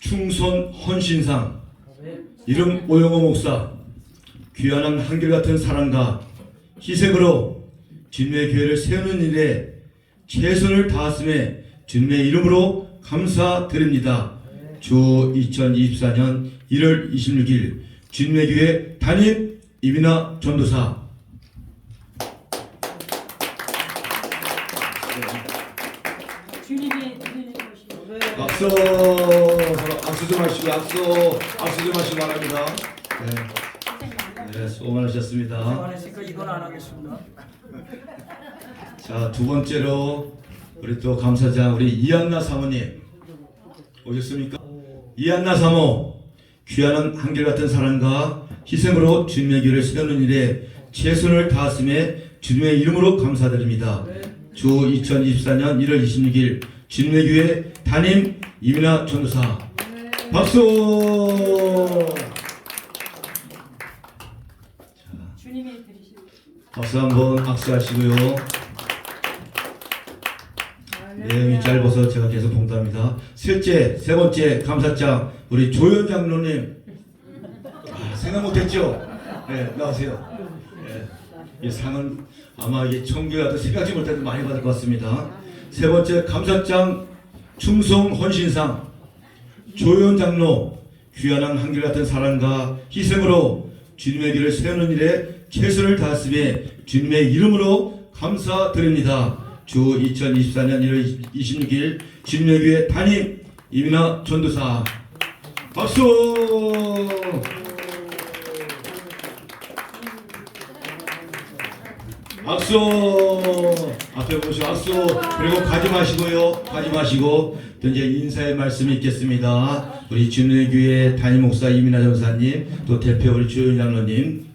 충선 헌신상. 이름 오영호 목사 귀한 한결같은 사랑과 희생으로 주님의 교회를 세우는 일에 최선을 다했음에 주님의 이름으로 감사드립니다. 주 2024년 1월 26일 주님의 교회 담임 이민아 전도사. 주님이 박수 박수 좀 하시고 박수 박수 좀 하시기 바랍니다. 네, 네 수고 많으셨습니다. 안했으니까 이건 안 하겠습니다. 자 두 번째로 우리 또 감사장 우리 이한나 사모님 오셨습니까? 이한나 사모 귀한 한결같은 사랑과 희생으로 주님의 교를 세우는 일에 최선을 다했음에 주님의 이름으로 감사드립니다. 주 2024년 1월 26일 주님의 교회 담임 이민아 전도사 박수 주님이 박수 한번 악수하시고요. 내용이 짧아서 제가 계속 봉답니다. 셋째, 세 번째 감사장 우리 조현 장로님 아, 생각 못했죠? 네, 나오세요. 네, 이 상은 아마 이게 청교회도 생각지 못해도 많이 받을 것 같습니다. 세 번째 감사장 충성 헌신상. 조현 장로 귀한 한결같은 사랑과 희생으로 주님의 길을 세우는 일에 최선을 다했음에 주님의 이름으로 감사드립니다. 주 2024년 1월 26일 주님의 교회 담임 이민아 전도사. 박수 박수! 앞에 보시고 박수! 그리고 가지 마시고요 가지 마시고 또 이제 인사의 말씀이 있겠습니다. 우리 주님의 교회 담임 목사 이민아 전사님 또 대표 우리 주연 장로님